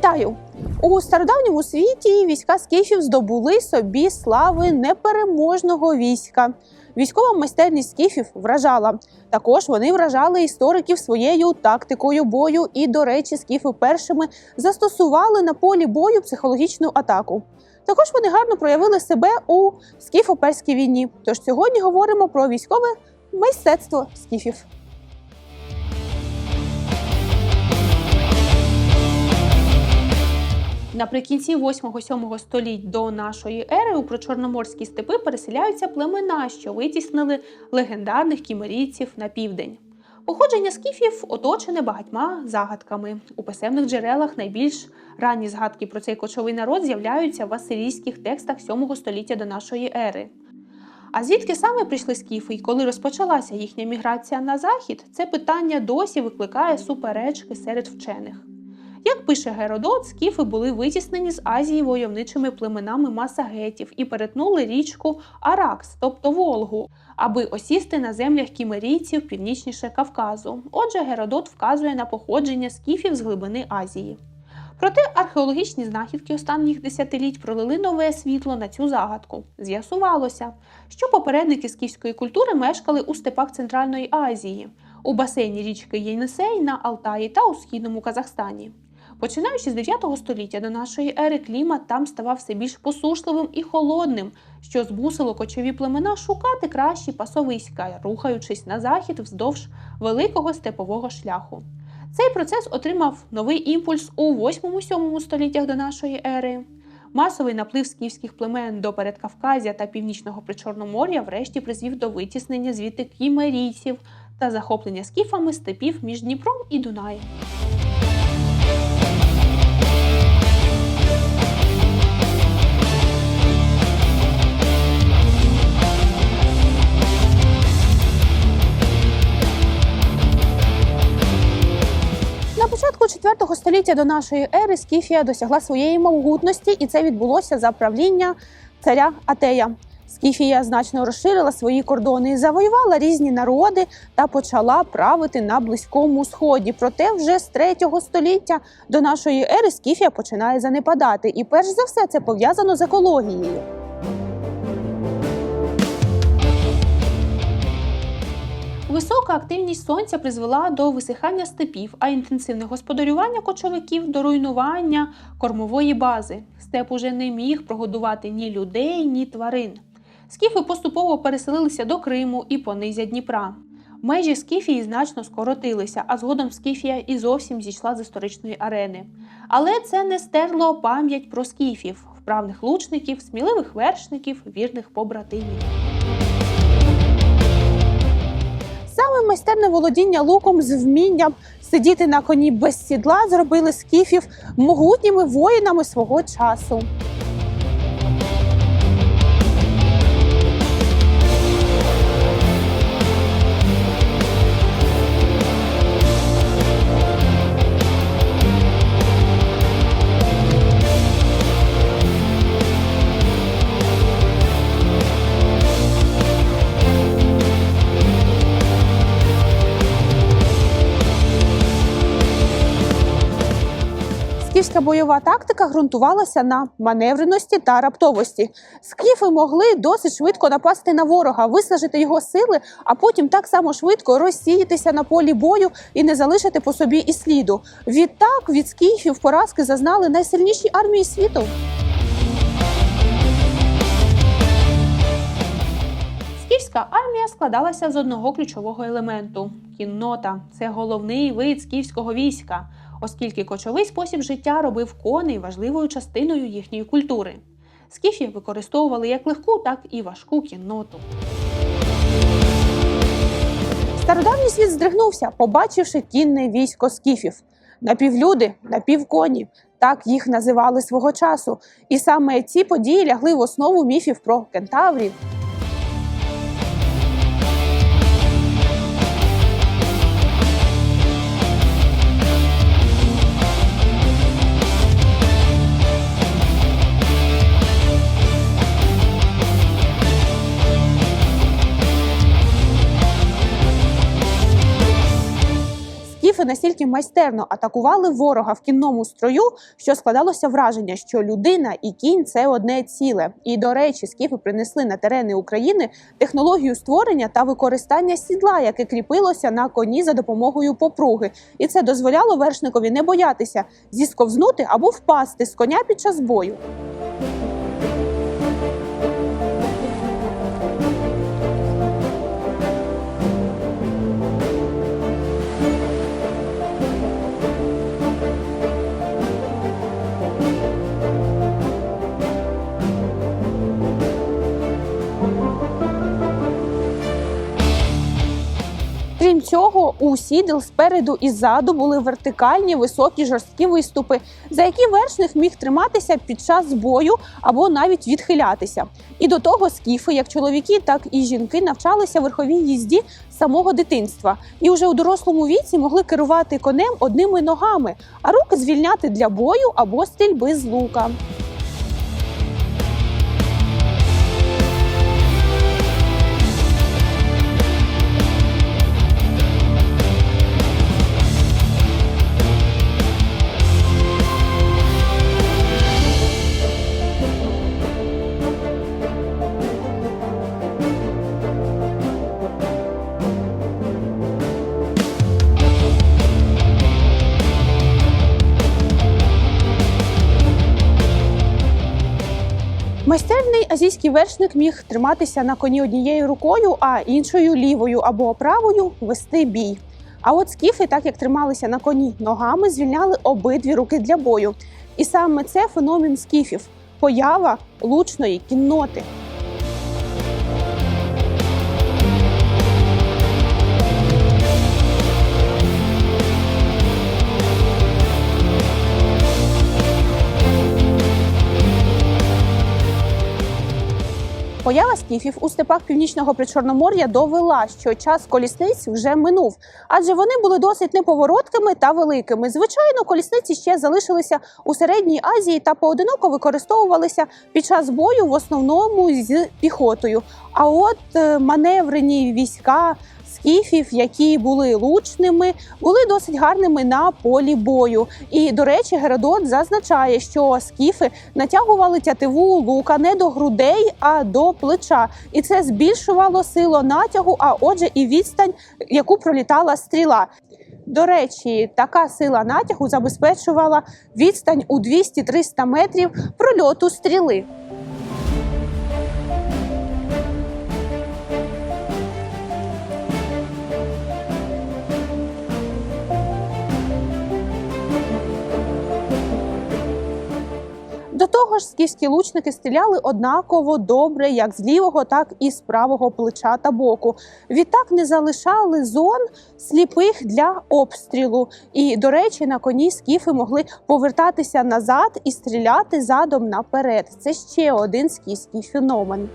Вітаю! У стародавньому світі війська скіфів здобули собі слави непереможного війська. Військова майстерність скіфів вражала. Також вони вражали істориків своєю тактикою бою. І, до речі, скіфи першими застосували на полі бою психологічну атаку. Також вони гарно проявили себе у скіфо-перській війні. Тож сьогодні говоримо про військове мистецтво скіфів. Наприкінці 8-7 століть до нашої ери у причорноморські степи переселяються племена, що витіснили легендарних кімерійців на південь. Походження скіфів оточене багатьма загадками. У писемних джерелах найбільш ранні згадки про цей кочовий народ з'являються в асирійських текстах 7 століття до нашої ери. А звідки саме прийшли скіфи і коли розпочалася їхня міграція на захід, це питання досі викликає суперечки серед вчених. Як пише Геродот, скіфи були витіснені з Азії войовничими племенами масагетів і перетнули річку Аракс, тобто Волгу, аби осісти на землях кімерійців північніше Кавказу. Отже, Геродот вказує на походження скіфів з глибини Азії. Проте археологічні знахідки останніх десятиліть пролили нове світло на цю загадку. З'ясувалося, що попередники скіфської культури мешкали у степах Центральної Азії, у басейні річки Єнисей на Алтаї та у східному Казахстані. Починаючи з 9 століття до нашої ери, клімат там ставав все більш посушливим і холодним, що змусило кочові племена шукати кращі пасовиська, рухаючись на захід вздовж великого степового шляху. Цей процес отримав новий імпульс у 8-7 століттях до нашої ери. Масовий наплив скіфських племен до Передкавказя та Північного Причорномор'я врешті призвів до витіснення звідти кімерійців та захоплення скіфами степів між Дніпром і Дунаєм. 4 століття до нашої ери Скіфія досягла своєї могутності, і це відбулося за правління царя Атея. Скіфія значно розширила свої кордони, завоювала різні народи та почала правити на близькому сході. Проте, вже з 3 століття до нашої ери Скіфія починає занепадати, і перш за все це пов'язано з екологією. Висока активність сонця призвела до висихання степів, а інтенсивне господарювання кочовиків до руйнування кормової бази. Степ уже не міг прогодувати ні людей, ні тварин. Скіфи поступово переселилися до Криму і понизя Дніпра. Межі Скіфії значно скоротилися, а згодом Скіфія і зовсім зійшла з історичної арени. Але це не стерло пам'ять про скіфів, вправних лучників, сміливих вершників, вірних побратимів. Майстерне володіння луком з вмінням сидіти на коні без сідла зробили скіфів могутніми воїнами свого часу. Скіфська бойова тактика ґрунтувалася на маневреності та раптовості. Скіфи могли досить швидко напасти на ворога, виснажити його сили, а потім так само швидко розсіятися на полі бою і не залишити по собі і сліду. Відтак від скіфів поразки зазнали найсильніші армії світу. Скіфська армія складалася з одного ключового елементу кіннота. Це головний вид скіфського війська, оскільки кочовий спосіб життя робив коней важливою частиною їхньої культури. Скіфів використовували як легку, так і важку кінноту. Стародавній світ здригнувся, побачивши кінне військо скіфів. Напівлюди, напівконі. Так їх називали свого часу. І саме ці події лягли в основу міфів про кентаврів, Скіфи настільки майстерно атакували ворога в кінному строю, що складалося враження, що людина і кінь це одне ціле. І до речі, скіфи принесли на терени України технологію створення та використання сідла, яке кріпилося на коні за допомогою попруги, і це дозволяло вершникові не боятися зісковзнути або впасти з коня під час бою. У сідел спереду і ззаду були вертикальні високі жорсткі виступи, за які вершник міг триматися під час бою або навіть відхилятися. І до того скіфи, як чоловіки, так і жінки, навчалися верховій їзді самого дитинства, і вже у дорослому віці могли керувати конем одними ногами, а руки звільняти для бою або стрільби з лука. Майстерний азійський вершник міг триматися на коні однією рукою, а іншою лівою або правою вести бій. А от скіфи, так як трималися на коні ногами, звільняли обидві руки для бою. І саме це феномен скіфів поява лучної кінноти. Поява скіфів у степах північного причорномор'я довела, що час колісниць вже минув, адже вони були досить неповороткими та великими. Звичайно, колісниці ще залишилися у середній Азії та поодиноко використовувалися під час бою в основному з піхотою. А от е, маневрені війська скіфів, які були лучними, були досить гарними на полі бою. І до речі, Геродот зазначає, що скіфи натягували тятиву лука не до грудей, а до плеча, і це збільшувало силу натягу, а отже, і відстань, яку пролітала стріла. До речі, така сила натягу забезпечувала відстань у 200-300 метрів прольоту стріли. Того ж, скіфські лучники стріляли однаково добре, як з лівого, так і з правого плеча та боку. Відтак не залишали зон сліпих для обстрілу. І, до речі, на коні скіфи могли повертатися назад і стріляти задом наперед. Це ще один скіфський феномен.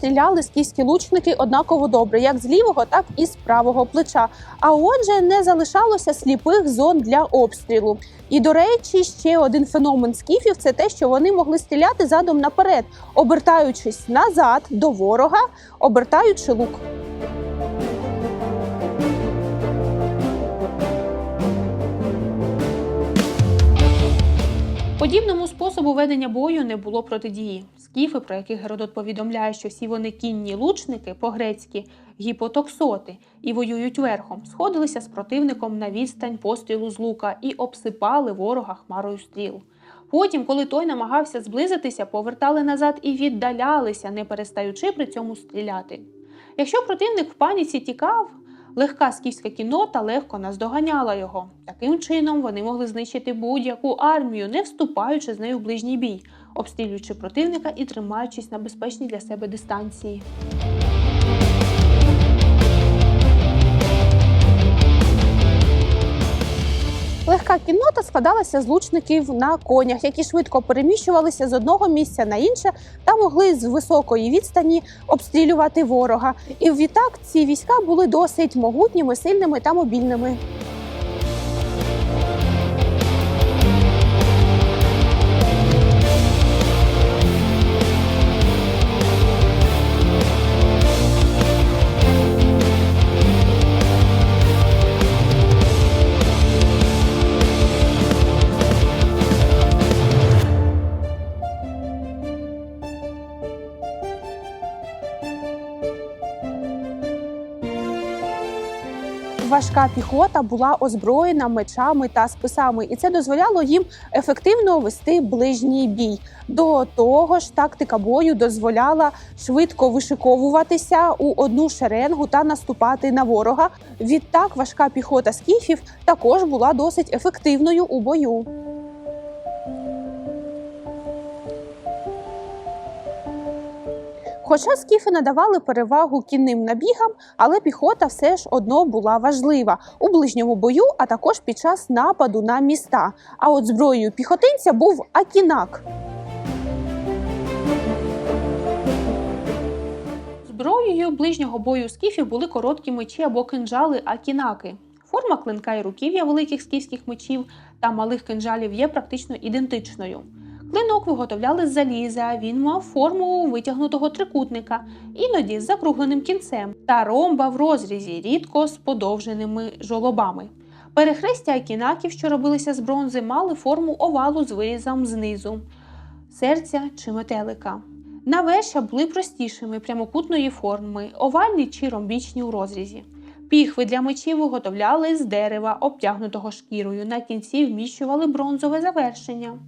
Стріляли скіфські лучники однаково добре, як з лівого, так і з правого плеча. А отже, не залишалося сліпих зон для обстрілу. І до речі, ще один феномен скіфів це те, що вони могли стріляти задом наперед, обертаючись назад до ворога, обертаючи лук. Подібному способу ведення бою не було протидії. Скіфи, про яких Геродот повідомляє, що всі вони кінні лучники, по-грецьки гіпотоксоти, і воюють верхом, сходилися з противником на відстань пострілу з лука і обсипали ворога хмарою стріл. Потім, коли той намагався зблизитися, повертали назад і віддалялися, не перестаючи при цьому стріляти. Якщо противник в паніці тікав, легка скіфська кінота легко наздоганяла його. Таким чином вони могли знищити будь-яку армію, не вступаючи з нею в ближній бій, обстрілюючи противника і тримаючись на безпечній для себе дистанції. Легка кіннота складалася з лучників на конях, які швидко переміщувалися з одного місця на інше та могли з високої відстані обстрілювати ворога. І відтак ці війська були досить могутніми, сильними та мобільними. Важка піхота була озброєна мечами та списами, і це дозволяло їм ефективно вести ближній бій. До того ж, тактика бою дозволяла швидко вишиковуватися у одну шеренгу та наступати на ворога. Відтак, важка піхота скіфів також була досить ефективною у бою. Хоча скіфи надавали перевагу кінним набігам, але піхота все ж одно була важлива у ближньому бою, а також під час нападу на міста. А от зброєю піхотинця був акінак. Зброєю ближнього бою скіфів були короткі мечі або кинджали акінаки. Форма клинка і руків'я великих скіфських мечів та малих кинджалів є практично ідентичною. Клинок виготовляли з заліза, він мав форму витягнутого трикутника, іноді з закругленим кінцем, та ромба в розрізі, рідко з подовженими жолобами. Перехрестя акінаків, що робилися з бронзи, мали форму овалу з вирізом знизу, серця чи метелика. Навешя були простішими прямокутної форми, овальні чи ромбічні у розрізі. Піхви для мечів виготовляли з дерева, обтягнутого шкірою. На кінці вміщували бронзове завершення.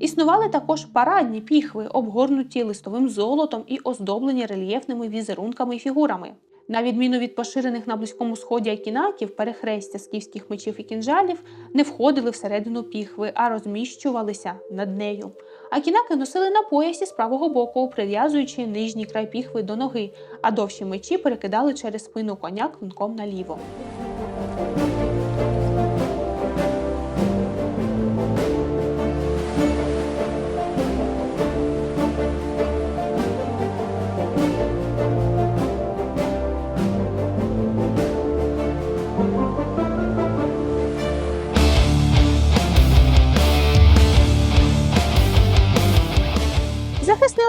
Існували також парадні піхви, обгорнуті листовим золотом і оздоблені рельєфними візерунками і фігурами. На відміну від поширених на близькому сході акінаків, перехрестя скіфських мечів і кінжалів не входили всередину піхви, а розміщувалися над нею. Акінаки носили на поясі з правого боку, прив'язуючи нижній край піхви до ноги, а довші мечі перекидали через спину коня клинком наліво.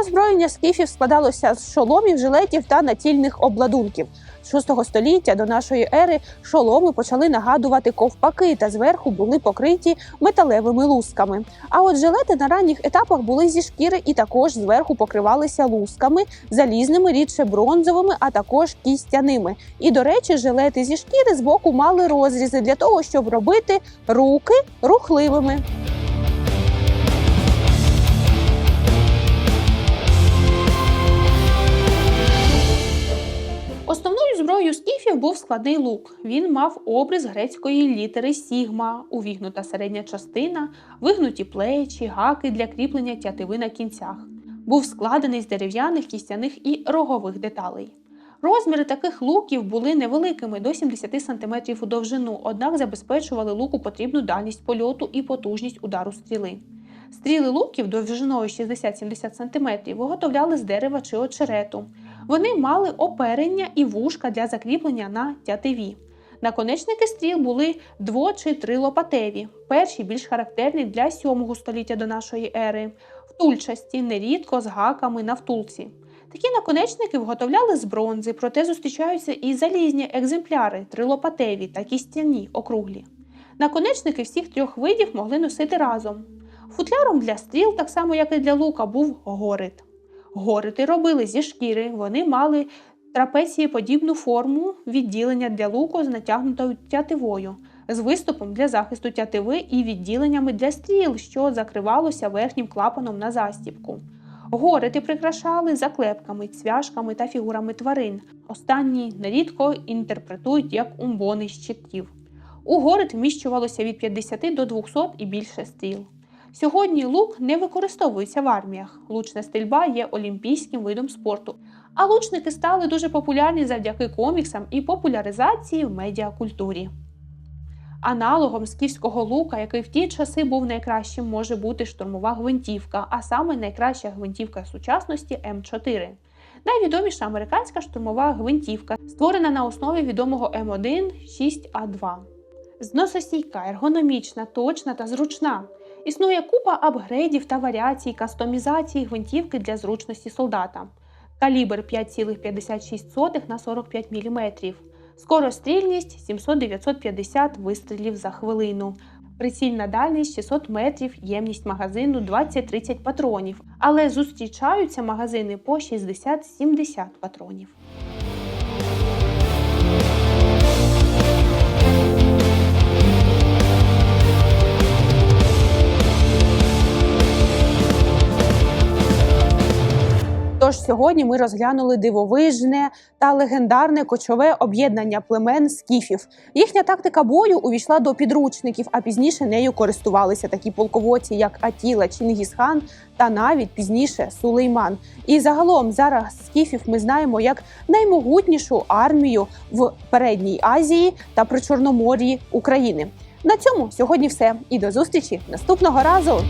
Озброєння скіфів складалося з шоломів, жилетів та націльних обладунків. З 6 століття до нашої ери шоломи почали нагадувати ковпаки та зверху були покриті металевими лусками. А от жилети на ранніх етапах були зі шкіри і також зверху покривалися лусками, залізними, рідше бронзовими, а також кістяними. І, до речі, жилети зі шкіри збоку мали розрізи для того, щоб робити руки рухливими. Складний лук. Він мав образ грецької літери Сігма, увігнута середня частина, вигнуті плечі, гаки для кріплення тятиви на кінцях. Був складений з дерев'яних, кістяних і рогових деталей. Розміри таких луків були невеликими до 70 см у довжину, однак забезпечували луку потрібну дальність польоту і потужність удару стріли. Стріли луків довжиною 60-70 см виготовляли з дерева чи очерету. Вони мали оперення і вушка для закріплення на тятиві. Наконечники стріл були дво- чи трилопатеві, перші більш характерні для 7 століття до нашої ери, втульчасті, нерідко з гаками на втулці. Такі наконечники виготовляли з бронзи, проте зустрічаються і залізні екземпляри, трилопатеві та кістяні округлі. Наконечники всіх трьох видів могли носити разом. Футляром для стріл, так само як і для лука, був горит. Горити робили зі шкіри, вони мали трапецієподібну форму відділення для луку з натягнутою тятивою, з виступом для захисту тятиви і відділеннями для стріл, що закривалося верхнім клапаном на застібку. Горити прикрашали заклепками, цвяшками та фігурами тварин. Останні нерідко інтерпретують як умбони щитів. У горит вміщувалося від 50 до 200 і більше стріл. Сьогодні лук не використовується в арміях. Лучна стрільба є олімпійським видом спорту, а лучники стали дуже популярні завдяки коміксам і популяризації в медіакультурі. Аналогом скіфського лука, який в ті часи був найкращим, може бути штурмова гвинтівка, а саме найкраща гвинтівка сучасності М4. Найвідоміша американська штурмова гвинтівка, створена на основі відомого М1 6А2. Зносостійка, ергономічна, точна та зручна. Існує купа апгрейдів та варіацій кастомізації гвинтівки для зручності солдата. Калібр 5,56 на 45 мм. Скорострільність 700-950 вистрілів за хвилину. Прицільна дальність 600 метрів, ємність магазину 20-30 патронів, але зустрічаються магазини по 60-70 патронів. Тож сьогодні ми розглянули дивовижне та легендарне кочове об'єднання племен скіфів. Їхня тактика бою увійшла до підручників, а пізніше нею користувалися такі полководці, як Атіла, Чингісхан та навіть пізніше Сулейман. І загалом зараз скіфів ми знаємо як наймогутнішу армію в передній Азії та Причорномор'ї України. На цьому сьогодні все. І до зустрічі наступного разу.